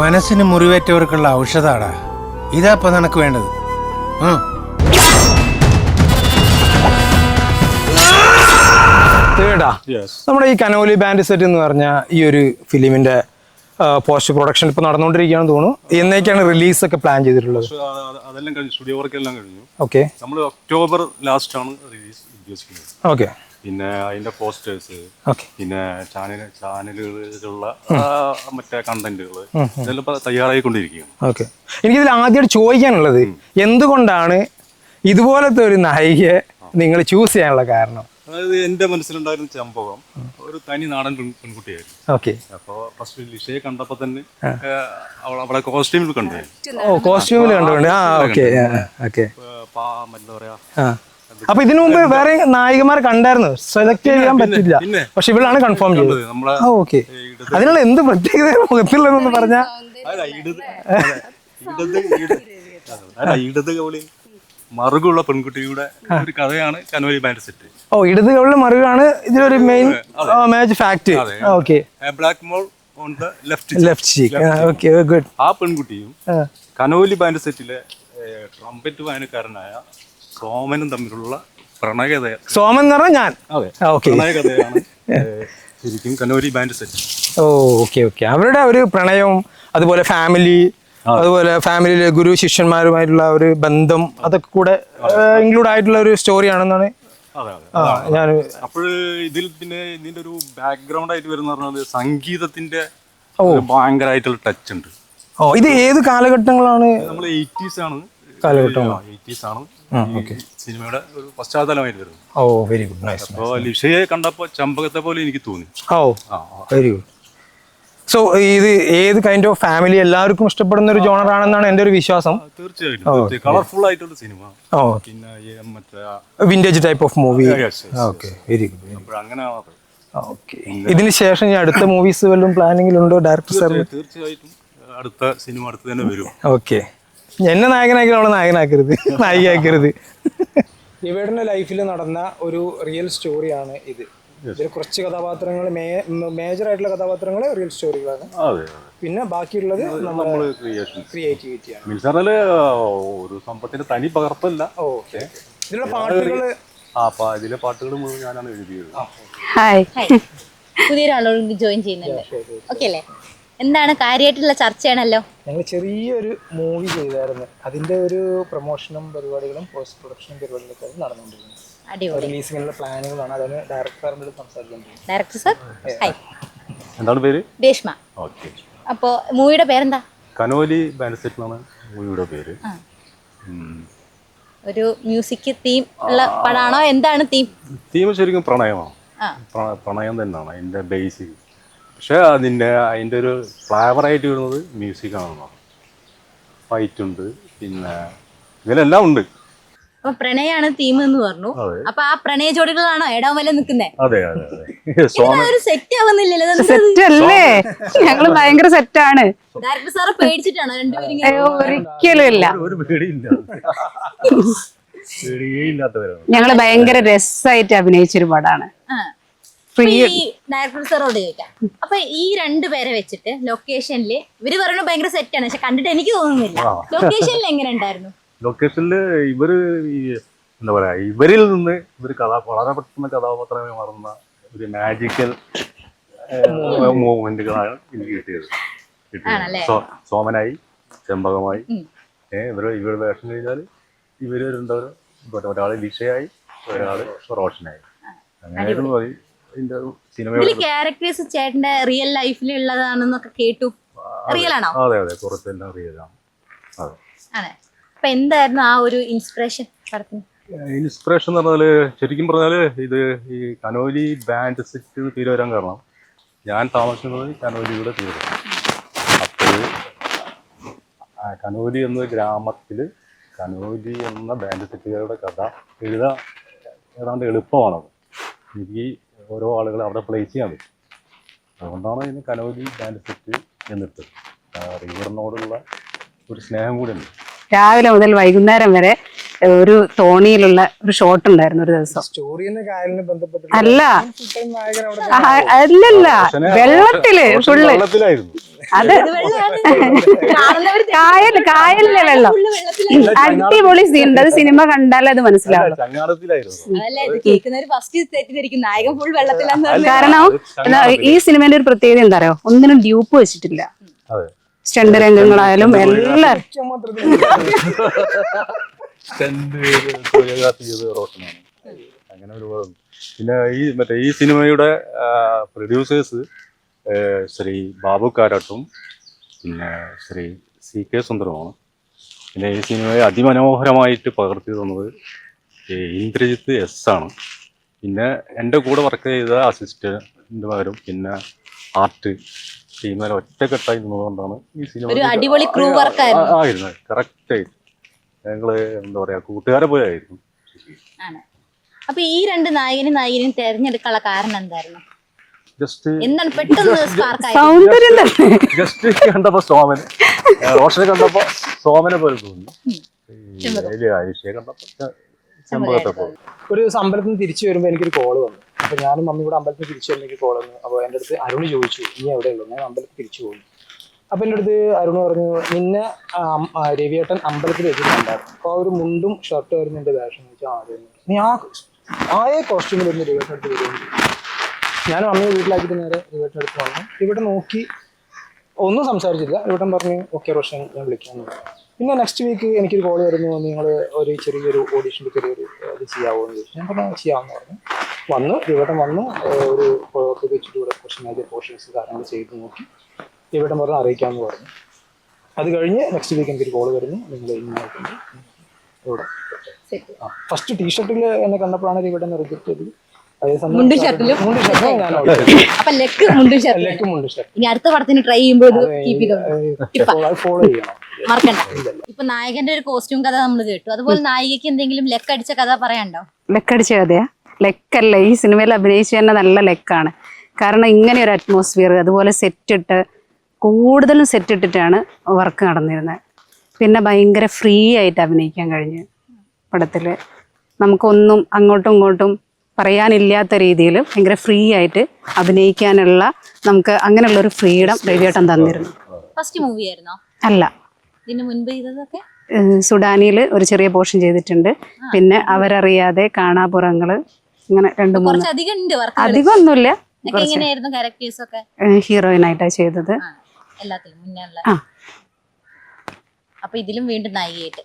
മനസ്സിന് മുറിവേറ്റവർക്കുള്ള ഔഷധാടാ. ഇതാ ഇപ്പൊ നിനക്ക് വേണ്ടത്. ആ. തേടാ. നമ്മുടെ ഈ കനോലി ബാൻഡ് സെറ്റ് എന്ന് പറഞ്ഞ ഈ ഒരു ഫിലിമിന്റെ പോസ്റ്റ് പ്രൊഡക്ഷൻ ഇപ്പൊ നടന്നുകൊണ്ടിരിക്കുകയാണെന്ന് തോന്നുന്നു. എന്നേക്കാണ് റിലീസ് ഒക്കെ പ്ലാൻ ചെയ്തിട്ടുള്ളത്? അതെല്ലാം കഴിഞ്ഞു. സ്റ്റുഡിയോ വർക്ക് എല്ലാം കഴിഞ്ഞു. ഓക്കെ നമ്മൾ ഒക്ടോബർ ലാസ്റ്റ് ആണ് റിലീസ് ഉദ്ദേശിക്കുന്നത്. ഓക്കെ പിന്നെ അതിന്റെ പോസ്റ്റേഴ്സ് പിന്നെ ചാനൽ ചാനലുകളിലുള്ള മറ്റേ കണ്ടന്റുകൾ ഇതെല്ലാം തയ്യാറായിക്കൊണ്ടിരിക്കുകയാണ്. ഓക്കെ. എനിക്കിതിൽ ആദ്യമായിട്ട് ചോദിക്കാനുള്ളത് എന്തുകൊണ്ടാണ് ഇതുപോലത്തെ ഒരു നായികയെ നിങ്ങൾ ചൂസ് ചെയ്യാനുള്ള കാരണം? അതായത് എന്റെ മനസ്സിലുണ്ടായിരുന്ന ചമ്പകം ഒരു തനി നാടൻ പെൺകുട്ടിയായിരുന്നു. ഓക്കെ. അപ്പോൾ ഫസ്റ്റ് ലിഷയെ കണ്ടപ്പോ തന്നെ അവളെ കോസ്റ്റ്യൂമിൽ കണ്ടു. കോസ്റ്റ്യൂമിൽ കണ്ടുകൊണ്ട് ആ ഓക്കെ. ഓക്കെ. പാ എന്താ പറയാ അപ്പൊ ഇതിനു മുമ്പ് വേറെ നായികമാർ കണ്ടായിരുന്നു. സെലക്ട് ചെയ്യാൻ പറ്റില്ല. പക്ഷെ ഇവളാണ് കൺഫേം ചെയ്തത്. ഓക്കെ അതിനുള്ള എന്ത് പ്രത്യേകത മുഖത്തില്ലെന്ന് പറഞ്ഞാ? അല്ല, ഇടത് കവളി മറുകുള്ള പെൺകുട്ടിയുടെ ഒരു കഥയാണ് കനോലി ബാൻഡ് സെറ്റ്. ഓ ഇടത് കൗളി മറുകാണ് ഇതിലൊരു main match fact okay black mole on the left left cheek okay good ആ പെൺകുട്ടിയും കനോലി ബാൻഡ് സെറ്റിലെ ട്രംപറ്റ് വായനക്കാരനായ സോമനും തമ്മിലുള്ള പ്രണയകഥ. സോമൻ എന്ന് പറഞ്ഞാൽ ഞാൻ. അതെ. ഓക്കെ. പ്രണയകഥയാണ്. ഏ, ശരിക്കും കനോലി ബാൻഡ് സെറ്റ് ഓ ഓക്കെ ഓക്കെ. അവരുടെ ഒരു പ്രണയവും അതുപോലെ ഫാമിലി അതുപോലെ ഫാമിലിയിലെ ഗുരു ശിഷ്യന്മാരുമായിട്ടുള്ള ഒരു ബന്ധം അതൊക്കെ കൂടെ ഇൻക്ലൂഡ് ആയിട്ടുള്ള ഒരു സ്റ്റോറി ആണെന്നാണ് അതെ അതെ. ഞാൻ അപ്പോൾ ഇതിൽ പിന്നെ ഇതിന്റെ ഒരു ബാക്ക്ഗ്രൗണ്ട് ആയിട്ട് വരുന്ന പറഞ്ഞാൽ സംഗീതത്തിന്റെ ഭയങ്കരമായിട്ടുള്ള ടച്ച് ഉണ്ട്. ഓ ഇത് ഏത് കാലഘട്ടങ്ങളാണ്? നമ്മൾ എയ്റ്റീസ് ആണ്. കാലഘട്ടം എയ്റ്റീസ് ആണ്. ഈ സിനിമയുടെ ഒരു പശ്ചാത്തലമായിട്ട് വരുന്നത് ഓ വെരി ഗുഡ് നൈസ് അപ്പോൾ ലിഷയെ കണ്ടപ്പോൾ ചമ്പകത്തെ പോലെ എനിക്ക് തോന്നി. ഓ. വെരി ഗുഡ് സോ ഇത് ഏത് കൈൻഡ് ഓഫ് ഫാമിലി എല്ലാവർക്കും ഇഷ്ടപ്പെടുന്ന ഒരു ജോണർ ആണെന്നാണ് എന്റെ ഒരു വിശ്വാസം? തീർച്ചയായിട്ടും. കളർഫുൾ ആയിട്ടുള്ള സിനിമ. ഓ. പിന്നെ മറ്റേ vintage type of movie okay very good അങ്ങനെ ഇതിന് ശേഷം ഞാൻ അടുത്ത മൂവീസ് വല്ലതും പ്ലാനിങ്ങിലുണ്ടോ ഡയറക്ടർ സാർ തീർച്ചയായിട്ടും അടുത്ത സിനിമ അടുത്ത് തന്നെ വരും. ഓക്കെ എന്നെ നായകനാക്കി അവളെ നായകനാക്കരുത്. നായികയാക്കരുത്. ഇവയുടെ ലൈഫിൽ നടന്ന ഒരു റിയൽ സ്റ്റോറിയാണ് ഇത്. ഇതിൽ കുറച്ച് കഥാപാത്രങ്ങൾ മേജർ ആയിട്ടുള്ള കഥാപാത്രങ്ങൾ റിയൽ സ്റ്റോറികളാണ് അതെ പിന്നെ ബാക്കിയുള്ളത് നമ്മൾ ക്രിയേഷൻ ക്രിയേറ്റിവിറ്റിയാണ് മീൻസ് പറഞ്ഞാൽ ഒരു സംഭവത്തിന്റെ തനി പകർപ്പല്ല. ഓക്കെ ഇതിലുള്ള പാട്ടുകൾ ആ ഇതിലെ പാട്ടുകൾ മുഴുവൻ ഞാനാണ് എഴുതിയത്. ഹായ് പുതിയൊരാളോട് ജോയിൻ ചെയ്യുന്നുണ്ട്. ഓക്കെ അല്ലേ? എന്താണ് കാര്യമായിട്ടുള്ള ചർച്ചയാണല്ലോ? ഞങ്ങൾ ചെറിയൊരു മൂവി ചെയ്തായിരുന്നു. അതിന്റെ ഒരു പ്രൊമോഷനും പരിപാടികളും പോസ്റ്റ് പ്രൊഡക്ഷനും പരിപാടികളൊക്കെ നടന്നുകൊണ്ടിരുന്നു നടന്നുകൊണ്ടിരുന്നത്. പ്ലാനുകളാണ്. സംസാരിക്കുന്നത് ഡയറക്ടർ സർ ഹായ് എന്താണ് പേര്? രേഷ്മ. ഓക്കെ. അപ്പോൾ മൂവിയുടെ പേരെന്താ? കനോലി എന്നാണ് മൂവിയുടെ പേര്. ഒരു മ്യൂസിക് തീം ഉള്ള പടാണോ എന്താണ് തീം? തീം ശരിക്കും പ്രണയമാണ് പ്രണയം തന്നെയാണ് അതിന്റെ ബേസിക് പക്ഷേ അതിന്റെ അതിന്റെ ഒരു ഫ്ലേവറായിട്ട് വരുന്നത് മ്യൂസിക്കാണെന്ന് ഫൈറ്റ് ഉണ്ട് പിന്നെ ഇതിലെല്ലാം ഉണ്ട്. അപ്പൊ പ്രണയാണ് തീം എന്ന് പറഞ്ഞു. അപ്പൊ ആ പ്രണയ ജോഡികളാണോ എടാൻ വല്ല നിൽക്കുന്നത് അതെ അതെ അതെ. ഒരു സെറ്റ് ആവുന്നില്ലല്ലോ സെറ്റ് അല്ലേ? ഞങ്ങൾ ഭയങ്കര സെറ്റാണ് ഡയറക്ടർ സാറ് പേടിച്ചിട്ടാണോ രണ്ടുപേരും ഒരിക്കലും ഇല്ല. ഞങ്ങൾ ഭയങ്കര രസമായിട്ട് അഭിനയിച്ചൊരു പടാണ്. ഡയറക്ടർ സാറോട് ചോദിക്കാം. അപ്പൊ ഈ രണ്ടുപേരെ വെച്ചിട്ട് ലൊക്കേഷനിൽ ഇവർ പറയുന്നത് ഭയങ്കര ആണ്. പക്ഷെ കണ്ടിട്ട് എനിക്ക് തോന്നുന്നില്ല. ലൊക്കേഷനിൽ എങ്ങനെ ഉണ്ടായിരുന്നു? ലൊക്കേഷനിൽ ഇവർ എന്താ പറയാ ഇവരിൽ നിന്ന് ഇവർ കഥാ വളരെ പെട്ടെന്ന് കഥാപാത്രമായി മാറുന്ന ഒരു മാജിക്കൽ മൂവ്മെന്റുകളാണ് എനിക്ക് കിട്ടിയത്. സോമനായി ചെമ്പകമായി ഇവർ ഏഹ് ഇവർ ഇവർ വേഷം കഴിഞ്ഞാൽ ഇവർ രണ്ടവരും ഒരാൾ ദിശയായി ഒരാൾ റോഷനായി. അങ്ങനെയായിരുന്നു ഇതിൽ ക്യാരക്ടേഴ്സ് ചേട്ടന്റെ റിയൽ ലൈഫിൽ ഉള്ളതാണെന്നൊക്കെ കേട്ടു. റിയൽ ആണോ? അതെ അതെ. കുറച്ചെല്ലാം അതെ. ആണ് അപ്പൊ എന്തായിരുന്നു ആ ഒരു ഇൻസ്പിറേഷൻ പടത്തിന്? ഇൻസ്പിറേഷൻ എന്ന് പറഞ്ഞാൽ ശരിക്കും പറഞ്ഞാൽ ഇത് ഈ കനോലി ബാൻഡ് സെറ്റ് തീരെ വരാൻ കാരണം ഞാൻ താമസിക്കുന്നത് കനോലിയുടെ തീരെ. അപ്പോൾ ആ കനോലി എന്ന ഗ്രാമത്തിൽ കനോലി എന്ന ബാൻഡ് സെറ്റുകാരുടെ കഥ എഴുതാൻ ഏതാണ്ട് എളുപ്പമാണത്. എനിക്ക് ഓരോ ആളുകളെ അവിടെ പ്ലേസ് ചെയ്യാൻ പറ്റും. അതുകൊണ്ടാണ് ഇതിന് കനോലി ബാൻഡ് സെറ്റ് എന്നിട്ട് റിവറിനോടുള്ള ഒരു സ്നേഹം കൂടി ഉണ്ട്. രാവിലെ മുതൽ വൈകുന്നേരം വരെ ഒരു തോണിയിലുള്ള ഒരു ഷോട്ട് ഉണ്ടായിരുന്നു ഒരു ദിവസം. അല്ല. അല്ലല്ല. വെള്ളത്തിൽ ഫുള്ള് വെള്ളത്തിലായിരുന്നു. അത് കായൽ കായലിലെ വെള്ളം. അടിപൊളി സീൻ. അത് സിനിമ കണ്ടാലേ അത് മനസ്സിലാവും കാരണം ഈ സിനിമയുടെ ഒരു പ്രത്യേകത എന്താ അറിയോ? ഒന്നിനും ഡ്യൂപ്പ് വെച്ചിട്ടില്ല. അതെ. സ്റ്റണ്ട് രംഗങ്ങളായാലും എല്ലാം കൊറിയോഗ്രാഫി ചെയ്ത് റോഷനാണ്. അങ്ങനെ ഒരുപാട് പിന്നെ ഈ മറ്റേ ഈ സിനിമയുടെ പ്രൊഡ്യൂസേഴ്സ് ശ്രീ ബാബു കാരാട്ടും പിന്നെ ശ്രീ സി കെ സുന്ദരമാണ് പിന്നെ ഈ സിനിമയെ അതിമനോഹരമായിട്ട് പകർത്തി തന്നത് ഇന്ദ്രജിത്ത് എസ് ആണ്. പിന്നെ എന്റെ കൂടെ വർക്ക് ചെയ്ത അസിസ്റ്റന്റുമാരും പിന്നെ ആർട്ട് ടീമുകാരും ഒറ്റക്കെട്ടായി നിന്നുകൊണ്ടാണ് ഈ സിനിമ ആയിരുന്നു. ആ- ഞങ്ങൾ എന്താ പറയാ കൂട്ടുകാരെ പോയായിരുന്നു ആണ്. അപ്പൊ ഈ രണ്ട് നായകനും നായികനും തെരഞ്ഞെടുക്കാനുള്ള കാരണം എന്തായിരുന്നു? ജസ്റ്റ് എന്താണ്? പെട്ടെന്ന് സ്പാർക്ക് ആയത് സൗന്ദര്യം തന്നെ. ജസ്റ്റ് കണ്ടപ്പോ സോമൻ റോഷനെ കണ്ടപ്പോ സോമനെ പോലെ തോന്നി. ഈ വലിയ ആയുഷ്യെ കണ്ടപ്പോ ചെമ്പകത്തെ പോലെ. ഒരു അമ്പലത്തിൽ നിന്ന് തിരിച്ചു വരുമ്പോൾ എനിക്കൊരു കോൾ വന്നു. അപ്പൊ ഞാനും മമ്മി കൂടെ അമ്പലത്തിൽ തിരിച്ചു വരുമ്പോൾ എനിക്ക് കോൾ വന്നു. അപ്പോൾ എന്റെ അടുത്ത് അരുണ് ചോദിച്ചു നീ എവിടെയുള്ളൂ ഞാൻ അമ്പലത്തിൽ തിരിച്ചു പോയി. അപ്പൊ എന്റെ അടുത്ത് അരുണ് പറഞ്ഞു നിന്നെ രവിയേട്ടൻ അമ്പലത്തിൽ വെച്ചിട്ടുണ്ടായിരുന്നു. അപ്പോൾ ആ ഒരു മുണ്ടും ഷർട്ടും ആയിരുന്നു എന്റെ വേഷം എന്ന് വെച്ചാൽ ആദ്യം. നീ ആ ആയ കോസ്റ്റ്യൂമിൽ ഒന്ന് രവിയേട്ടൻ അടുത്ത് വരുന്നു ഞാനും അമ്മയെ വീട്ടിലാക്കിയിട്ട് നേരെ രവിയേട്ടൻ അടുത്ത് വന്നു. ഇവിടെ നോക്കി ഒന്നും സംസാരിച്ചില്ല. രവിട്ടൻ പറഞ്ഞു ഓക്കെ റോഷൻ ഞാൻ വിളിക്കാമെന്ന് പിന്നെ നെക്സ്റ്റ് വീക്ക് എനിക്കൊരു കോൾ വരുന്നു. നിങ്ങൾ ഒരു ചെറിയൊരു ഓഡീഷന്റെ ചെറിയൊരു ഇത് ചെയ്യാവോ എന്ന് ചോദിച്ചു. ഞാൻ പറഞ്ഞു ചെയ്യാമെന്ന് പറഞ്ഞു. വന്നു രവിട്ടൻ വന്നു ഒരു വെച്ചിട്ട് ഇവിടെ കുറച്ച് മേജർ പോർഷൻസ് കാര്യങ്ങൾ ചെയ്ത് നോക്കി. ഇവിടെ പറഞ്ഞ് അറിയിക്കാമെന്ന് പറഞ്ഞു അത് കഴിഞ്ഞ് നെക്സ്റ്റ് വീക്ക് എനിക്കൊരു കോൾ വരുന്നു. നിങ്ങൾ ഇന്നായിട്ടുണ്ട് ഇവിടെ. ഫസ്റ്റ് ടീഷർട്ടിൽ എന്നെ കണ്ടപ്പോഴാണ് ഇവിടെ നിന്ന് റിജക്ട് ചെയ്തത്. അതേസമയം മുണ്ടും ഷർട്ടിലും? മുണ്ടും ഷർട്ടിലും ഞാൻ അവിടെ അപ്പൊ ലെക്ക് മുണ്ടും ഷർട്ട് ലെക്കും മുണ്ടും ഷർട്ട് ഇനി അടുത്ത പടത്തിന് ട്രൈ ചെയ്യുമ്പോൾ ഇത് കീപ്പ് ചെയ്തോളൂ അത് ഫോളോ ചെയ്യണം. മറക്കണ്ട. ഇപ്പൊ നായകന്റെ ഒരു കോസ്റ്റ്യൂം കഥ നമ്മൾ കേട്ടു. അതുപോലെ നായികക്ക് എന്തെങ്കിലും ലെക്ക് അടിച്ച കഥ പറയാനുണ്ടോ? ലെക്കടിച്ച കഥയാ? ലെക്കല്ല ഈ സിനിമയിൽ അഭിനയിച്ചു തന്നെ നല്ല ലെക്കാണ് കാരണം ഇങ്ങനെ ഒരു അറ്റ്മോസ്ഫിയർ അതുപോലെ സെറ്റ് ഇട്ട് കൂടുതലും സെറ്റ് ഇട്ടിട്ടാണ് വർക്ക് നടന്നിരുന്നത് പിന്നെ ഭയങ്കര ഫ്രീ ആയിട്ട് അഭിനയിക്കാൻ കഴിഞ്ഞു പടത്തിൽ നമുക്കൊന്നും അങ്ങോട്ടും ഇങ്ങോട്ടും പറയാനില്ലാത്ത രീതിയിൽ ഭയങ്കര ഫ്രീ ആയിട്ട് അഭിനയിക്കാനുള്ള നമുക്ക് അങ്ങനെയുള്ള ഒരു ഫ്രീഡം രവിയേട്ടൻ തന്നിരുന്നു. ഫസ്റ്റ് മൂവി ആയിരുന്നോ? അല്ല. ഇതിന് മുൻപ് ചെയ്തതൊക്കെ? സുഡാനിയിൽ ഒരു ചെറിയ പോർഷൻ ചെയ്തിട്ടുണ്ട്. പിന്നെ അവരറിയാതെ കാണാപുറങ്ങൾ ഇങ്ങനെ രണ്ട് മൂന്ന് കുറച്ചധികം ഉണ്ട് ഹീറോയിൻ ഹീറോയിനായിട്ടാണ് ചെയ്തത്. എല്ലാത്തിലും മുന്നേ ഉള്ള ആ. അപ്പൊ ഇതിലും വീണ്ടും നായികയായിട്ട്.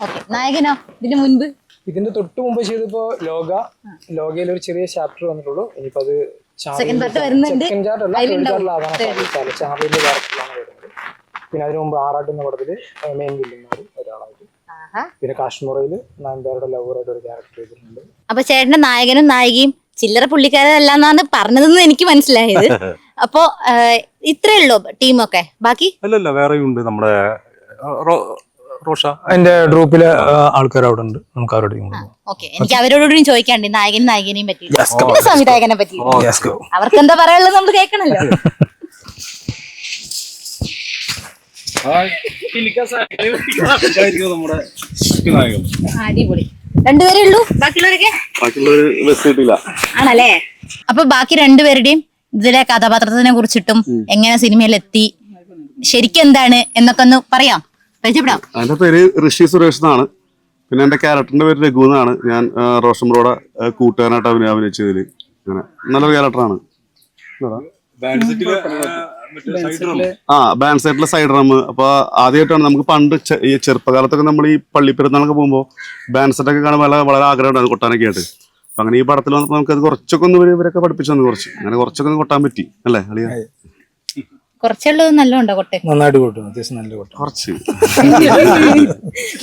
ഓക്കെ നായകനോ? ഇതിന് മുൻപ്? ഇതിന്റെ തൊട്ട് മുമ്പ് ചെയ്തപ്പോ ലോക ലോകയിൽ ഒരു ചെറിയ ചാപ്റ്റർ വന്നിട്ടുള്ളൂ. ഇനിയിപ്പോ അത് Second part വരുന്നുണ്ട്. സെക്കൻഡ് ചാർട്ട് അല്ല അതിലുണ്ടാവും. തേർഡ് ചാർട്ടിലാകാൻ സാധിച്ചാൽ ചാർലിന്റെ ക്യാരക്ടറിലാണ് വരുന്നത്. പിന്നെ അതിനു മുമ്പ് ആറാട്ട് എന്ന പടത്തിൽ മെയിൻ വില്ലുമാര് ഒരാളായിട്ട്. ആഹാ. പിന്നെ കാശ്മീറയിൽ നയൻതാരയുടെ ലവറായിട്ട് ഒരു ക്യാരക്ടർ ചെയ്തിട്ടുണ്ട്. അപ്പൊ ചേട്ടന്റെ നായകനും നായികയും ചില്ലറ പുള്ളിക്കാരല്ല എന്നാണ് പറഞ്ഞതെന്ന് എനിക്ക് മനസ്സിലായത്. അപ്പോ ഇത്രേ ഉള്ളൂ ടീമൊക്കെ. ബാക്കി? അല്ലല്ല വേറെയുണ്ട് നമ്മുടെ റോഷ. എന്റെ ഗ്രൂപ്പിലെ ആൾക്കാർ അവിടെ ഉണ്ട്. നമുക്ക് അവരോട് ഓക്കെ. എനിക്ക് അവരോടും ചോദിക്കാണ്ട് ഈ നായകനും നായികനെയും പറ്റി പിന്നെ സംവിധായകനെ പറ്റി. Go. അവർക്ക് എന്താ പറയാനുള്ളത് നമ്മൾ കേൾക്കണല്ലോ. നമ്മുടെ നായകൻ? അടിപൊളി. രണ്ടുപേരേ ഉള്ളൂ? ബാക്കിയുള്ളവരൊക്കെ? ബാക്കിയുള്ളവര് ആണല്ലേ? അപ്പൊ ബാക്കി രണ്ടുപേരുടെയും ഇതിലെ കഥാപാത്രത്തിനെ കുറിച്ചിട്ടും എങ്ങനെ സിനിമയിൽ എത്തി? ശരിക്കും എന്താണ്? എന്നൊക്കെ ഒന്ന് പറയാം. പരിചയപ്പെടാം. എന്റെ പേര് ഋഷി സുരേഷ് എന്നാണ് പിന്നെ എന്റെ ക്യാരക്ടറിന്റെ പേര് രഘു എന്നാണ്. ഞാൻ റോഷൻ ബ്രോടെ കൂട്ടുകാരനായിട്ട് അഭിനയ അഭിനയിച്ചതിൽ അങ്ങനെ. നല്ലൊരു ക്യാരക്ടറാണ്. ആ ബാൻഡ് സൈറ്റിലെ സൈഡ് റം. അപ്പൊ ആദ്യമായിട്ടാണ് നമുക്ക് പണ്ട് ഈ ചെറുപ്പകാലത്തൊക്കെ നമ്മൾ ഈ പള്ളി പെരുന്നാളൊക്കെ പോകുമ്പോൾ ബാൻഡ് സെറ്റൊക്കെ കാണാൻ വളരെ വളരെ ആഗ്രഹമുണ്ടായിരുന്നു കൊട്ടാനൊക്കെ ആയിട്ട്. അപ്പൊ അങ്ങനെ ഈ പടത്തിൽ വന്നപ്പോൾ നമുക്ക് അത് കുറച്ചൊക്കെ ഒന്ന് ഇവരൊക്കെ പഠിപ്പിച്ചു തന്നു കുറച്ച്. അങ്ങനെ കുറച്ചൊക്കെ ഒന്ന് കൊട്ടാൻ പറ്റി അല്ലേ അളിയ? കുറച്ചുള്ളത് ആന്റി കൊട്ടെ? നന്നായിട്ട് കൂട്ടും അത്യാവശ്യം നല്ല കൂട്ടും. കുറച്ച്.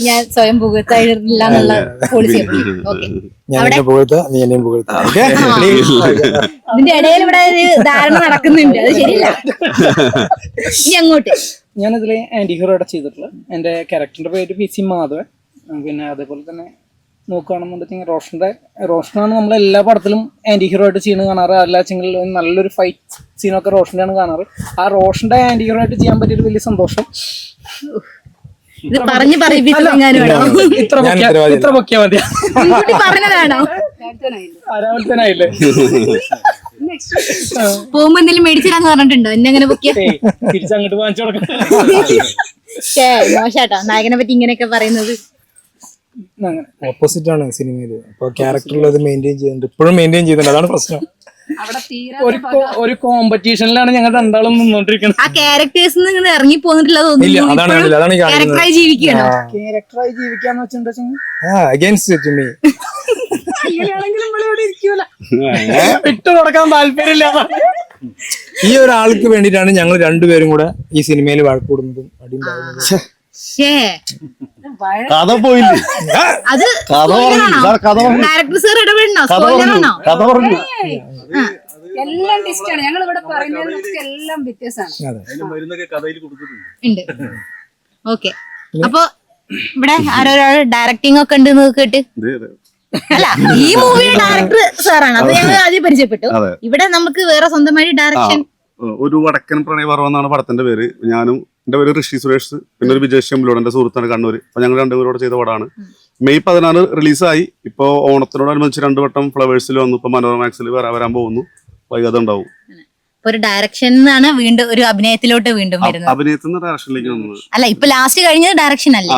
ഞാൻ സ്വയം പുകഴ്ത്തില്ല എന്നുള്ള പോളിസി ഓക്കെ ഞാൻ എന്നെ പുകഴ്ത്ത നീ എന്നെയും പുകഴ്ത്ത അതിന്റെ ഇടയിൽ ഇവിടെ ഒരു ധാരണ നടക്കുന്നുണ്ട്. അത് ശരിയല്ല. ഇനി അങ്ങോട്ട്. ഞാനിതിൽ ആന്റി ഹീറോയുടെ ചെയ്തിട്ടുള്ള എന്റെ ക്യാരക്ടറിന്റെ പേര് പി സി മാധവൻ. പിന്നെ അതേപോലെ തന്നെ നോക്കുകയാണെന്നുണ്ടെങ്കിൽ റോഷന്റെ റോഷനാണ് നമ്മൾ എല്ലാ പടത്തിലും ആന്റി ഹീറോ ആയിട്ട് ചെയ്യുന്നത് കാണാറ് അല്ലാച്ചെങ്കിൽ നല്ലൊരു ഫൈറ്റ് സീനൊക്കെ റോഷന്റെയാണ് കാണാറ്. ആ റോഷന്റെ ആന്റി ഹീറോ ആയിട്ട് ചെയ്യാൻ പറ്റിയൊരു വലിയ സന്തോഷം. ഇത് പറഞ്ഞു ഇത്ര. ഇത്ര പൊക്കിയാ മതി. മുൻകൂട്ടി പറഞ്ഞതാണോ? രാവിലെ തന്നെ ആയില്ലേ പോകുമ്പോ എന്തെങ്കിലും മേടിച്ചിടാന്ന് പറഞ്ഞിട്ടുണ്ടോ? എന്നെ അങ്ങനെ പൊക്കിയ? ഏയ് തിരിച്ചങ്ങോട്ട് വാങ്ങിച്ചു കൊടുക്കാം മോശാട്ടോ. നായകനെ പറ്റി ഇങ്ങനെയൊക്കെ പറയുന്നത്. ഓപ്പോസിറ്റ് ആണ് സിനിമയിൽ അപ്പൊ ക്യാരക്ടറിൽ അത് മെയിന്റെയിൻ ചെയ്യുന്നുണ്ട്. ഇപ്പോഴും മെയിന്റെയിൻ ചെയ്യുന്നുണ്ട്. അതാണ് പ്രശ്നം. അവിടെ തീരെ ഒരു ഒരു കോമ്പറ്റീഷനിലാണ് ഞങ്ങൾ രണ്ടാളും നിന്നോണ്ടിരിക്കുന്നത് ആ ക്യാരക്ടേഴ്സ് ഇങ്ങനെ ഇറങ്ങി പോന്നിട്ടില്ല ക്യാരക്ടറായി ജീവിക്കണം ക്യാരക്ടറായി ജീവിക്കാന്ന് വെച്ചിട്ടുണ്ടെങ്കിൽ ആ അഗൈൻസ്റ്റ് ടു മീ അങ്ങനെയാണെങ്കിലും ഇവിടെ ഇരിക്കൂല. വിട്ടു കൊടുക്കാൻ താല്പര്യമില്ല. ഈ ഒരാൾക്ക് വേണ്ടിയിട്ടാണ് ഞങ്ങൾ രണ്ടുപേരും കൂടെ ഈ സിനിമയിൽ വഴക്കൂടുന്നതും അടിയുണ്ടാകുന്നതും. കഥ പോയില്ലേ? അത് കഥ പറഞ്ഞു. ഡയറക്ടർ സാർ ഇടപെടണോ? കഥ പറഞ്ഞു. സ്പോയിലറാണോ കഥ പറഞ്ഞു. എല്ലാം ഡിസ്റ്റാണ് ഞങ്ങൾ ഇവിടെ പറയുന്നതിനൊക്കെ എല്ലാം വ്യത്യാസമാണ്. ഉണ്ട്. ഓക്കെ. അപ്പൊ ഇവിടെ ആരൊരാൾ ഡയറക്ടിങ് ഒക്കെ ഉണ്ട് കേട്ട്. അല്ല ഈ മൂവിയുടെ ഡയറക്ടർ സാറാണ് അത് ഞങ്ങൾ ആദ്യം പരിചയപ്പെട്ടു. ഇവിടെ നമുക്ക് വേറെ സ്വന്തമായി ഡയറക്ഷൻ ഒരു വടക്കൻ പ്രണയപർവം എന്നാണ് പടത്തിന്റെ പേര്. ഞാനും എന്റെ പേര് ഋഷി സുരേഷ് പിന്നെ ഒരു വിജയ് ശംബിലോട് എന്റെ സുഹൃത്താണ് കണ്ണൂർ അപ്പൊ ഞങ്ങൾ രണ്ടുപേരോട് ചെയ്ത പടമാണ് മെയ് പതിനാറ് റിലീസായി. ഇപ്പോ ഓണത്തിനോടനുബന്ധിച്ച് രണ്ടു വട്ടം ഫ്ലവേഴ്സിൽ വന്നു. ഇപ്പൊ മനോരമാക്സിൽ വരാൻ വരാൻ പോകുന്നു. വൈകാതെ ഉണ്ടാവും. ഒരു ഡയറക്ഷൻ ആണ് വീണ്ടും ഒരു അഭിനയത്തിലോട്ട് വീണ്ടും വരുന്നത്. അഭിനയത്തിന്റെ ഡയറക്ഷനിലേക്ക് വന്നത്. അല്ല ഇപ്പൊ ലാസ്റ്റ് കഴിഞ്ഞത് ഡയറക്ഷൻ അല്ല?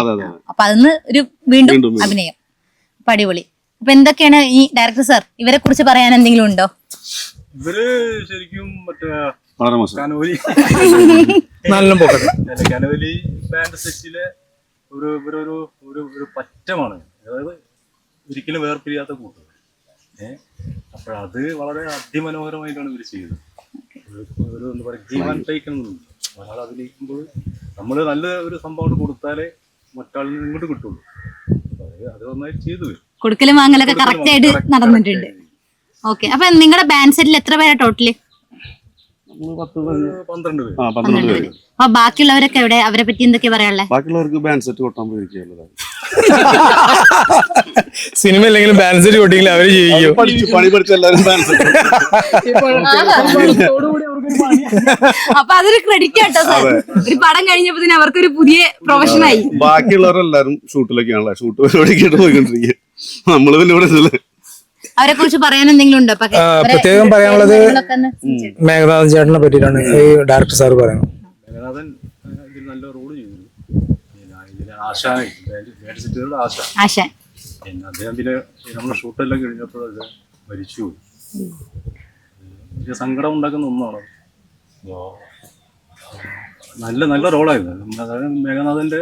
അപ്പൊ അതിന്ന് ഒരു വീണ്ടും. അഭിനയം. അപ്പൊ അടിപൊളി. അപ്പൊ എന്തൊക്കെയാണ് ഈ ഡയറക്ടർ സാർ ഇവരെ കുറിച്ച് പറയാൻ എന്തെങ്കിലും ഉണ്ടോ? ഇവർ ശരിക്കും മറ്റേ വളരെ മോശം. കനോലി. നല്ല പോക്കട്ടെ കനോലി ബാൻഡ് സെറ്റിലെ ഒരു ഒരു ഒരു ഒരു പറ്റമാണ്. അതായത് ഒരിക്കലും വേർപിരിയാത്ത കൂട്ട്. ഏഹ് അപ്പോഴത് വളരെ അതിമനോഹരമായിട്ടാണ് ഇവർ ചെയ്തത്. ഒരു- എന്താ പറയുക ജീവൻ ടൈക്കുന്നുണ്ട് ഒരാൾ അഭിനയിക്കുമ്പോൾ നമ്മൾ നല്ല ഒരു സംഭവം കൊടുത്താലേ മറ്റാളിന് ഇങ്ങോട്ട് കിട്ടുള്ളൂ. അത് നന്നായിട്ട് ചെയ്തു കൊടുക്കലും വാങ്ങലൊക്കെ കറക്റ്റ് ആയിട്ട് നടന്നിട്ടുണ്ട്. ഓക്കെ അപ്പൊ നിങ്ങളുടെ ബാൻഡ് സെറ്റിൽ എത്ര പേരാ ടോട്ടൽ പന്ത്രണ്ട് പേര്. ആ പന്ത്രണ്ട് പേര്. അപ്പൊ ബാക്കിയുള്ളവരൊക്കെ എവിടെ? അവരെ പറ്റി എന്തൊക്കെയാ പറയാനുള്ളത് ബാക്കിയുള്ളവർക്ക് ബാൻഡ് സെറ്റ് കൊട്ടാൻ പോയിരിക്കുകയുള്ളതാണ് സിനിമ ഇല്ലെങ്കിലും ബാലൻസ് കൊട്ടിയെങ്കിലും അവർ പഠിച്ചു പണി പഠിച്ച എല്ലാവരും ബാൻഡ് സെറ്റ് അപ്പൊ അതൊരു ക്രെഡിറ്റ് ആട്ടോ സാർ ഒരു പടം കഴിഞ്ഞപ്പോ തന്നെ അവർക്കൊരു പുതിയ പ്രൊഫഷനായി ബാക്കിയുള്ളവരെല്ലാരും ഷൂട്ടിലൊക്കെയാണല്ലോ ഷൂട്ട് പരിപാടിക്കായിട്ട് പോയിക്കൊണ്ടിരിക്കുക. നമ്മൾ പിന്നെ ഇവിടെ ഇല്ല അവരെ കുറിച്ച് പറയാൻ എന്തെങ്കിലും ഉണ്ടോ? പ്രത്യേകം പറയാനുള്ളത് മേഘനാഥൻ ചേട്ടനെ പറ്റിയിട്ടാണ് ഈ ഡയറക്ടർ സാർ പറയുന്നത്. ജഗന്നാഥൻ നല്ല റോൾ ചെയ്തു ആശാൻ പിന്നെ അദ്ദേഹം പിന്നെ ഷൂട്ടെല്ലാം കഴിഞ്ഞപ്പോൾ അത് മരിച്ചു പോയി. വലിയ സങ്കടം ഉണ്ടാക്കുന്ന ഒന്നാണ്. നല്ല നല്ല റോളായിരുന്നു അതായത് മേഘനാഥന്റെ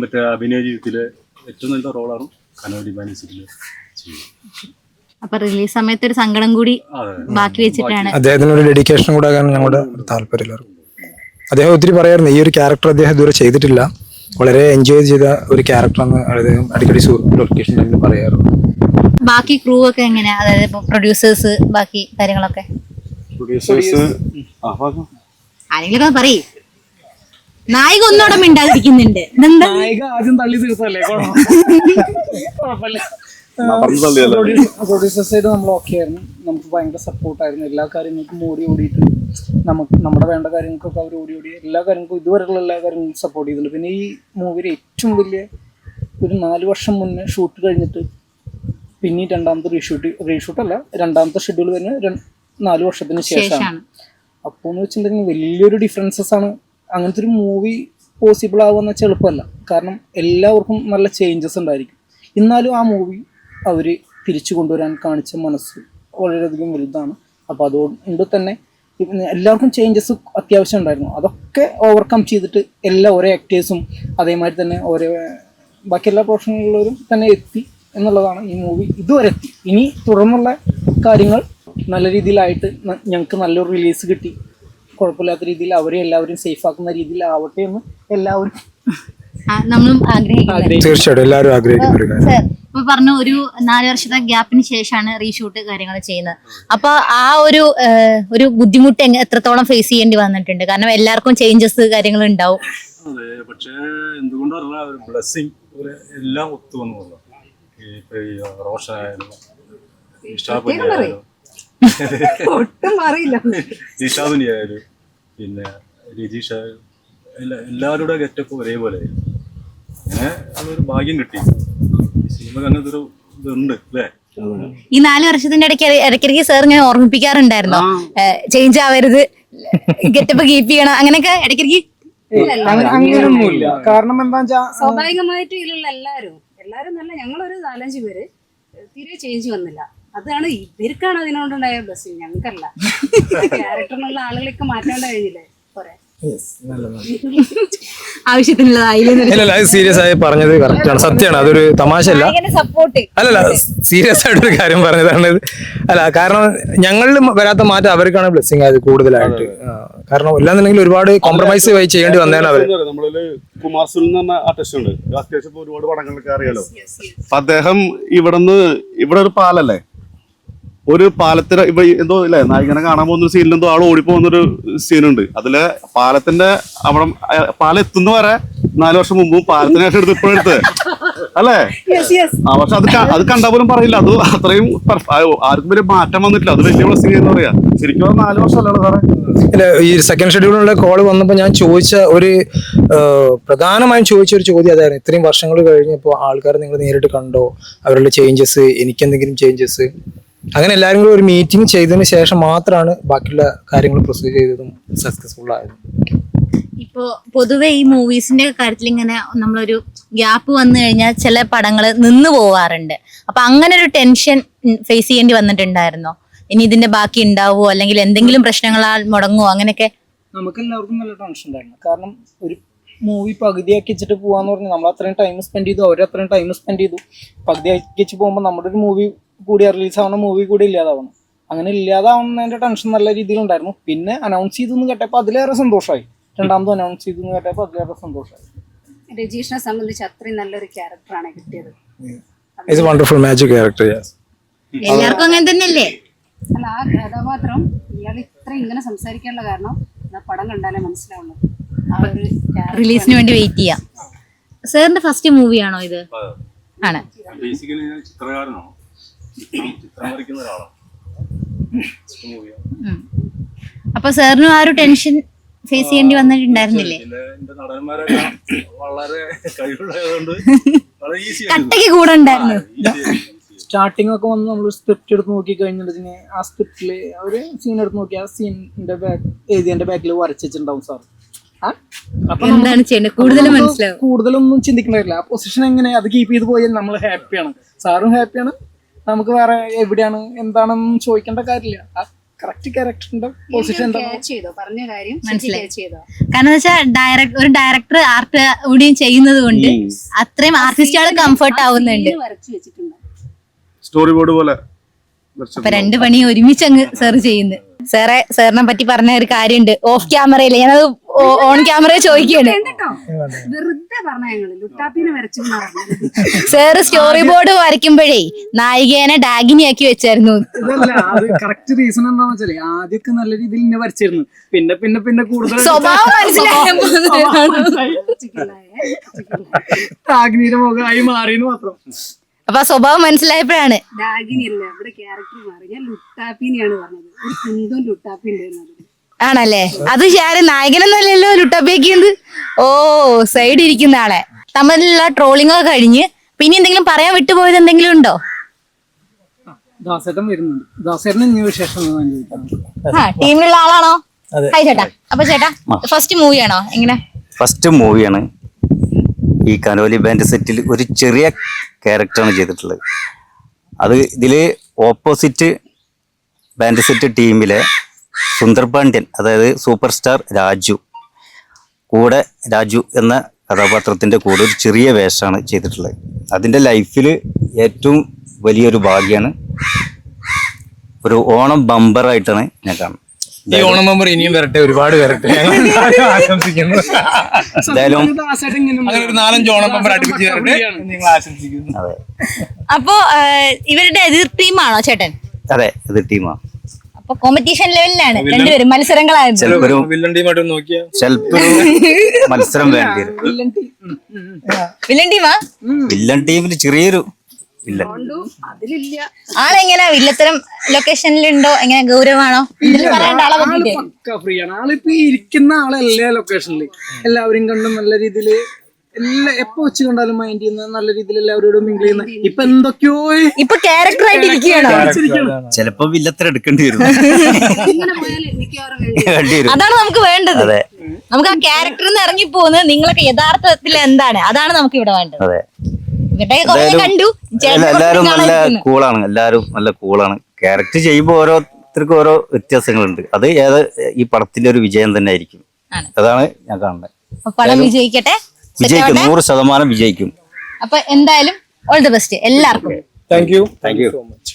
മറ്റേ അഭിനയ ജീവിതത്തിലെ ഏറ്റവും നല്ല റോളാണ് കനോലി ബാനിസിറ്റിൽ ചെയ്തത് അപ്പൊ റിലീസ് സമയത്ത് ഒരു സങ്കടം കൂടി ബാക്കി വെച്ചിട്ടാണ്. അദ്ദേഹത്തിനൊരു ഡെഡിക്കേഷൻ കൂടെ ഞങ്ങളുടെ താല്പര്യം അദ്ദേഹം ഒത്തിരി പറയായിരുന്നു ഈ ഒരു ക്യാരക്ടർ അദ്ദേഹം ഇതുവരെ ചെയ്തിട്ടില്ല. വളരെ എൻജോയ് ചെയ്ത ഒരു ക്യാരക്ടർ ക്യാരക്ടറാണ് അദ്ദേഹം അടിക്കടി ലൊക്കേഷൻ ടൈമിൽ പറയാറുണ്ട്. ബാക്കി ക്രൂ ഒക്കെ എങ്ങനെയാ? അതായത് പ്രൊഡ്യൂസേഴ്സ് ബാക്കി കാര്യങ്ങളൊക്കെ? പ്രൊഡ്യൂസേഴ്സ് ആരെങ്കിലും പറയ്. നായിക ഒന്നോടെ മിണ്ടാതിരിക്കുന്നുണ്ട്. നായിക ആദ്യം തള്ളി തീർത്തല്ലേ കുഴപ്പമില്ല പ്രൊഡ്യൂസർ സൈഡ് നമ്മൾ ഓക്കെ ആയിരുന്നു. നമുക്ക് ഭയങ്കര സപ്പോർട്ടായിരുന്നു എല്ലാ കാര്യങ്ങൾക്കും ഓടി ഓടിയിട്ട് നമുക്ക് നമ്മുടെ വേണ്ട കാര്യങ്ങൾക്കൊക്കെ അവർ ഓടി ഓടി എല്ലാ കാര്യങ്ങൾക്കും ഇതുവരെയുള്ള എല്ലാ കാര്യങ്ങളും സപ്പോർട്ട് ചെയ്തിട്ടുണ്ട്. പിന്നെ ഈ മൂവിയിൽ ഏറ്റവും വലിയ ഒരു നാല് വർഷം മുന്നേ ഷൂട്ട് കഴിഞ്ഞിട്ട് പിന്നെ ഈ രണ്ടാമത്തെ റീഷൂട്ട് റീഷൂട്ട് അല്ല രണ്ടാമത്തെ ഷെഡ്യൂൾ വരുന്ന രണ്ട് നാല് വർഷത്തിന് ശേഷമാണ്. അപ്പോന്ന് അപ്പോൾ എന്ന് വെച്ചിട്ടുണ്ടെങ്കിൽ വലിയൊരു ഡിഫറൻസസ് ആണ്. അങ്ങനത്തെ ഒരു മൂവി പോസിബിൾ ആവുമെന്ന് വെച്ചാൽ എളുപ്പമല്ല. കാരണം എല്ലാവർക്കും നല്ല ചേഞ്ചസ് ഉണ്ടായിരിക്കും. എന്നാലും ആ മൂവി അവർ തിരിച്ചു കൊണ്ടുവരാൻ കാണിച്ച മനസ്സ് വളരെയധികം വലുതാണ്. അപ്പോൾ അതുകൊണ്ട് തന്നെ എല്ലാവർക്കും ചേഞ്ചസ് അത്യാവശ്യം ഉണ്ടായിരുന്നു. അതൊക്കെ ഓവർകം ചെയ്തിട്ട് എല്ലാ ഓരോ ആക്ടേഴ്സും അതേമാതിരി തന്നെ ഓരോ ബാക്കി എല്ലാ തന്നെ എത്തി എന്നുള്ളതാണ് ഈ മൂവി ഇതുവരെ എത്തി. ഇനി തുടർന്നുള്ള കാര്യങ്ങൾ നല്ല രീതിയിലായിട്ട് ഞങ്ങൾക്ക് നല്ലൊരു റിലീസ് കിട്ടി. കുഴപ്പമില്ലാത്ത രീതിയിൽ അവരെ എല്ലാവരും സേഫ് ആക്കുന്ന രീതിയിൽ ആവട്ടെ എന്ന് എല്ലാവരും നമ്മളും ആഗ്രഹിക്കുന്നത് തീർച്ചയായിട്ടും എല്ലാവരും ആഗ്രഹിക്കുന്ന ഒരു കാര്യം സർ ഇപ്പൊ പറഞ്ഞു ഒരു നാല് വർഷത്തെ ഗ്യാപ്പിന് ശേഷമാണ് റീഷൂട്ട് കാര്യങ്ങൾ ചെയ്യുന്നത്. അപ്പൊ ആ ഒരു ഒരു ബുദ്ധിമുട്ട് എത്രത്തോളം ഫേസ് ചെയ്യേണ്ടി വന്നിട്ടുണ്ട്? കാരണം എല്ലാവർക്കും ചേഞ്ചസ് കാര്യങ്ങൾ ഉണ്ടാവും. അതെ പക്ഷേ എന്തുകൊണ്ടല്ല ഒരു ബ്ലെസ്സിങ് എല്ലാം ഒത്തു വന്നു റോഷനായാലും ഒട്ടും അറിയില്ല ഇഷാബുനി ആയാലും പിന്നെ രജീഷ് ആയാലും എല്ലാവരുടെ ഗെറ്റപ്പ് ഒരേപോലെ ആയിരുന്നു അതൊരു ഭാഗ്യം കിട്ടി. ഈ സിനിമ കണ്ടതൊരു ഒരു ഇതുണ്ട് അല്ലേ? ഈ നാല് വർഷത്തിന്റെ ഇടയ്ക്ക് ഇടയ്ക്കിടയ്ക്ക് സാർ ഇങ്ങനെ ഓർമ്മിപ്പിക്കാറുണ്ടായിരുന്നോ? ചേഞ്ച് ആവരുത് ഗെറ്റപ്പ് കീപ്പ് ചെയ്യണം അങ്ങനെയൊക്കെ ഇടയ്ക്കിടയ്ക്ക് അങ്ങനെ- അങ്ങനെയൊന്നുമില്ല. കാരണം എന്താ സ്വാഭാവികമായിട്ട് ഇതിലുള്ള എല്ലാരും എല്ലാവരും നല്ല ഞങ്ങളൊരു നാലഞ്ച് പേര് തീരെ ചേഞ്ച് വന്നില്ല. അതാണ് ഇവർക്കാണ് അതിനോടുണ്ടായ ബസ് ഞങ്ങൾക്കല്ല. ക്യാരക്ടറിനുള്ള ആളുകളൊക്കെ മാറ്റാണ്ട് കഴിഞ്ഞില്ലേ? അത് സീരിയസ് ആയി പറഞ്ഞത് കറക്റ്റാണ് സത്യമാണ് അതൊരു തമാശ അല്ല അല്ലല്ല സീരിയസ് ആയിട്ടൊരു കാര്യം പറഞ്ഞതാണ്. അല്ല കാരണം ഞങ്ങളിൽ വരാത്ത മാറ്റം അവർക്കാണ് ബ്ലെസ്സിങ് ആയത് കൂടുതലായിട്ട്. കാരണം ഇല്ലാന്നുണ്ടെങ്കിൽ ഒരുപാട് കോംപ്രമൈസ് ചെയ്യേണ്ടി അവർ എന്ന് പറഞ്ഞ ആർട്ടിസ്റ്റ് ഉണ്ട്. അത്യാവശ്യം ഇപ്പൊ ഒരുപാട് പടങ്ങളൊക്കെ അറിയാലോ. അദ്ദേഹം ഇവിടുന്ന് ഇവിടെ ഒരു പാലല്ലേ? ഒരു പാലത്തിന് ഇപ്പൊ എന്തോ ഇല്ലേ? നായികനെ കാണാൻ പോകുന്ന ഒരു സീനിൽ എന്തോ ആൾ ഓടിപ്പോകുന്നൊരു സീനുണ്ട് അതിൽ പാലത്തിന്റെ അവിടെ പാലം എത്തുന്ന വരെ നാല് വർഷം മുമ്പും പാലത്തിന് ശേഷം എടുത്ത് ഇപ്പോഴും എടുത്ത്. അല്ലേ? ആ പക്ഷെ അത് അത് കണ്ടാ പോലും പറയില്ല. അത് അത്രയും ആർക്കും വലിയ മാറ്റം വന്നിട്ടില്ല. അത് വലിയ ബ്ലസ്സിംഗ് എന്ന് പറയാ. ശരിക്കും നാല് വർഷമല്ലോ സാറേ? ഇല്ല ഈ സെക്കൻഡ് ഷെഡ്യൂളിലുള്ള കോൾ വന്നപ്പോൾ ഞാൻ ചോദിച്ച ഒരു പ്രധാനമായും ചോദിച്ച ഒരു ചോദ്യം അതായിരുന്നു. ഇത്രയും വർഷങ്ങൾ കഴിഞ്ഞപ്പോൾ ആൾക്കാർ നിങ്ങൾ നേരിട്ട് കണ്ടോ? അവരുടെ ചേഞ്ചസ് എനിക്കെന്തെങ്കിലും ചേഞ്ചസ് അങ്ങനെ എല്ലാവരും കൂടി ഒരു മീറ്റിംഗ് ചെയ്തതിന് ശേഷം മാത്രമാണ് ബാക്കിയുള്ള കാര്യങ്ങൾ പ്രൊസീഡ് ചെയ്തതും സക്സസ്ഫുൾ ആയത്. ഇപ്പോ പൊതുവെ ഈ മൂവീസിന്റെ കാര്യത്തിൽ ഇങ്ങനെ നമ്മളൊരു ഗ്യാപ്പ് വന്നു കഴിഞ്ഞാൽ ചില പടങ്ങൾ നിന്നു പോവാറുണ്ട്. അപ്പൊ അങ്ങനെ ഒരു ടെൻഷൻ ഫേസ് ചെയ്യേണ്ടി വന്നിട്ടുണ്ടായിരുന്നോ? ഇനി ഇതിന്റെ ബാക്കി ഉണ്ടാവുമോ അല്ലെങ്കിൽ എന്തെങ്കിലും പ്രശ്നങ്ങളാൽ മുടങ്ങുമോ അങ്ങനെയൊക്കെ നമുക്ക് എല്ലാവർക്കും നല്ല ടെൻഷൻ ഉണ്ടായിരുന്നു. കാരണം ഒരു മൂവി പകുതിയാക്കി വെച്ചിട്ട് പോവാന്ന് പറഞ്ഞു. നമ്മൾ അത്രയും ടൈം സ്പെൻഡ് ചെയ്തു അവർ അത്രയും ടൈം സ്പെൻഡ് ചെയ്തു. പകുതിയാക്കി വെച്ച് പോകുമ്പോൾ നമ്മുടെ ഒരു മൂവി കൂടി റിലീസ് ആവുന്ന മൂവി കൂടി ഇല്ലാതാവണം. അങ്ങനെ ഇല്ലാതാവുന്നതിന്റെ ടെൻഷൻ നല്ല രീതിയിലുണ്ടായിരുന്നു. പിന്നെ അനൗൺസ് ചെയ്തു എന്ന് കേട്ടപ്പോൾ അതിലേറെ സന്തോഷമായി രണ്ടാമതും അനൗൺസ് ചെയ്തു എന്ന് കേട്ടപ്പോൾ അതിലേറെ സന്തോഷമായി രജീഷിനെ സംബന്ധിച്ച് അത്രയും നല്ലൊരു ക്യാരക്ടറാണ് കിട്ടിയത്. It's wonderful magic character yes എല്ലാവർക്കും അങ്ങനെ തന്നെയല്ലേ? അല്ല ആ കഥാപാത്രം ഇയാൾ ഇത്ര ഇങ്ങനെ സംസാരിക്കാനുള്ള കാരണം പടം കണ്ടാലേ മനസ്സിലാവുള്ളൂ. റിലീസിന് വേണ്ടി വെയിറ്റ് ചെയ്യാം. സാറിന്റെ ഫസ്റ്റ് മൂവിയാണോ ഇത്? ആണ്. ബേസിക്കലി ഞാൻ ചിത്രകാരനാണ്. ചിത്രം ചിത്രം വരയ്ക്കുന്ന ഒരാളാണ്. അപ്പൊ സാറിനും ആ ഒരു ടെൻഷൻ ഫേസ് ചെയ്യേണ്ടി വന്നിട്ടുണ്ടായിരുന്നില്ലേ? വളരെ കഴിവുള്ളതുകൊണ്ട് കട്ടയ്ക്ക് കൂടെ ഉണ്ടായിരുന്നു. സ്റ്റാർട്ടിംഗ് ഒക്കെ വന്ന് നമ്മൾ സ്ക്രിപ്റ്റ് എടുത്ത് നോക്കി കഴിഞ്ഞിട്ടുണ്ടെങ്കിൽ ആ സ്ക്രിപ്റ്റിൽ ഒരു സീൻ എടുത്ത് നോക്കി ആ സീനിന്റെ ബാക്ക് എഴുതിയതിന്റെ ബാക്കിൽ വരച്ചിട്ടുണ്ടാവും സാർ എന്താണ് ചെയ്യേണ്ടത് കൂടുതൽ മനസ്സിലാവും. കൂടുതലൊന്നും ചിന്തിക്കണില്ല ആ പൊസിഷൻ എങ്ങനെ? അത് കീപ്പ് ചെയ്ത് പോയാൽ നമ്മൾ ഹാപ്പിയാണ് സാറും ഹാപ്പിയാണ് നമുക്ക് വേറെ എവിടെയാണ്? എന്താണെന്ന് ചോദിക്കേണ്ട കാര്യമില്ല. ആ കറക്റ്റ് ക്യാരക്ടറിന്റെ പൊസിഷൻ കാരണം വെച്ചാൽ ഡയറക്ട് ഒരു ഡയറക്ടർ ആർട്ട് കൂടിയും ചെയ്യുന്നത് കൊണ്ട് അത്രയും ആർട്ടിസ്റ്റുകൾ കംഫർട്ട് ആവുന്നുണ്ട്. സ്റ്റോറി ബോർഡ് പോലെ അപ്പൊ രണ്ട് പണി ഒരുമിച്ച് അങ്ങ് സാർ ചെയ്യുന്നു സാറെ സാറിനെ പറ്റി പറഞ്ഞ ഒരു കാര്യമുണ്ട്. ഓഫ് ക്യാമറയിൽ ഞാനത് ഓൺ ക്യാമറ ചോദിക്കുകയാണ്. വെറുതെ പറഞ്ഞ ഞങ്ങൾ. ലുട്ടാപ്പിനെ വരച്ചു സാറ് സ്റ്റോറി ബോർഡ് വരയ്ക്കുമ്പോഴേ നായികേനെ ഡാഗിനിയാക്കി വെച്ചായിരുന്നു. ഇതല്ല അത് കറക്റ്റ് റീസൺ എന്താണെന്ന് വെച്ചാൽ ആദ്യമൊക്കെ നല്ല രീതിയിൽ ഇന്നെ വരച്ചിരുന്നു. പിന്നെ പിന്നെ പിന്നെ കൂടുതൽ സ്വഭാവം ആഗ്നീര മുഖമായി മാറിയെന്ന് മാത്രം. അപ്പൊ സ്വഭാവം മനസ്സിലായപ്പോഴാണ്. ഡാഗിനിയല്ല ഇവിടെ ക്യാരക്ടർ മാറി. ഞാൻ ലുട്ടാപ്പിനെയാണ് പറഞ്ഞത്. ഒരു കുന്തം ലുട്ടാപ്പി ഉണ്ടായിരുന്നു. ആണല്ലേ? അത് ഞാൻ നായകനൊന്നല്ലല്ലോ ലുട്ടപ്പേക്കുന്നത് ഓ സൈഡ് ഇരിക്കുന്ന ആളെ. തമ്മിലുള്ള ട്രോളിംഗ് ഒക്കെ കഴിഞ്ഞ് പിന്നെ എന്തെങ്കിലും പറയാൻ വിട്ടുപോയത് എന്തെങ്കിലും ഉണ്ടോ? ദാസേട്ടൻ വരുന്നുണ്ട്. ദാസേട്ടൻ ഇനി വിശേഷം ആ ടീമിലുള്ള ആളാണോ? ഹായ് ചേട്ടാ. അപ്പൊ ചേട്ടാ ഫസ്റ്റ് മൂവിയാണോ എങ്ങനെ? ഫസ്റ്റ് മൂവിയാണ് ഈ കനോലി ബാൻഡ് സെറ്റിൽ ഒരു ചെറിയ ക്യാരക്ടറാണ് ചെയ്തിട്ടുള്ളത്. അത് ഇതിൽ ഓപ്പോസിറ്റ് ബാൻഡ് സെറ്റ് ടീമിലെ സുന്ദർ പാണ്ഡ്യൻ അതായത് സൂപ്പർ സ്റ്റാർ രാജു. കൂടെ രാജു എന്ന കഥാപാത്രത്തിന്റെ കൂടെ ഒരു ചെറിയ വേഷമാണ് ചെയ്തിട്ടുള്ളത്. അതിന്റെ ലൈഫിൽ ഏറ്റവും വലിയൊരു ഭാഗ്യമാണ് ഒരു ഓണം ബമ്പറായിട്ടാണ് ഞാൻ കാണുന്നത്. ഈ ഓണം മെമ്പർ ഇനിയും വരട്ടെ ഒരുപാട് വരട്ടെ. ആശംസിക്കുന്നു. എന്തായാലും അങ്ങനെ ഒരു നാലഞ്ച് ഓണം മെമ്പർ അടുപ്പിച്ച് വരട്ടെ. നിങ്ങൾ ആശംസിക്കുന്നു. അതെ. അപ്പോ ഇവരുടെ എതിർ ടീമാണോ ചേട്ടൻ? അതെ എതിർ ടീമാണ് അപ്പൊ കോമ്പറ്റീഷൻ ലെവലിലാണ് രണ്ടുപേരും മത്സരങ്ങളായിരുന്നു ചിലപ്പോ ഒരു വില്ലൻ ടീമായിട്ട് നോക്കിയാ. ചിലപ്പോ ഒരു മത്സരം വേണ്ടി വില്ലൻ ടീമാ വില്ലൻ ടീമിന് ചെറിയൊരു ആളെങ്ങനെ വില്ലത്തരം ലൊക്കേഷനിലുണ്ടോ എങ്ങനെ ഗൗരവമാണോ? ഫ്രീ ആണ്. ആളിപ്പോ ഇരിക്കുന്ന ആളല്ലേ ലൊക്കേഷനിൽ എല്ലാവരും കണ്ടും നല്ല രീതിയിൽ എല്ലാ എപ്പോ വെച്ച് കണ്ടാലും മൈൻഡ് ചെയ്യുന്ന നല്ല രീതിയിൽ എല്ലാവരോടും മിങ്കിൾ ചെയ്യുന്ന ഇപ്പൊ എന്തൊക്കെയോ ഇപ്പൊ ക്യാരക്ടർ ആയിട്ട് ഇരിക്കുകയാണോ. ചിലപ്പോ വില്ലത്ര എടുക്കേണ്ടി വരും. അതാണ് നമുക്ക് വേണ്ടത്. നമുക്ക് ആ ക്യാരക്ടറിൽ നിന്ന് ഇറങ്ങി പോകുന്നത് നിങ്ങളൊക്കെ യഥാർത്ഥത്തിൽ എന്താണ്? അതാണ് നമുക്ക് ഇവിടെ വേണ്ടത്. കണ്ടു. എല്ലാരും നല്ല കൂളാണ് എല്ലാരും നല്ല കൂളാണ് ക്യാരക്ടർ ചെയ്യുമ്പോൾ ഓരോരുത്തർക്കും ഓരോ വ്യത്യാസങ്ങളുണ്ട്. അത് ഏത് ഈ പടത്തിന്റെ ഒരു വിജയം തന്നെ ആയിരിക്കും. അതാണ് ഞാൻ കാണുന്നത്. പടം വിജയിക്കട്ടെ. വിജയിക്കും. നൂറ് ശതമാനം വിജയിക്കും. അപ്പൊ എന്തായാലും ഓൾ ദി ബെസ്റ്റ് എല്ലാവർക്കും. Thank you thank you so much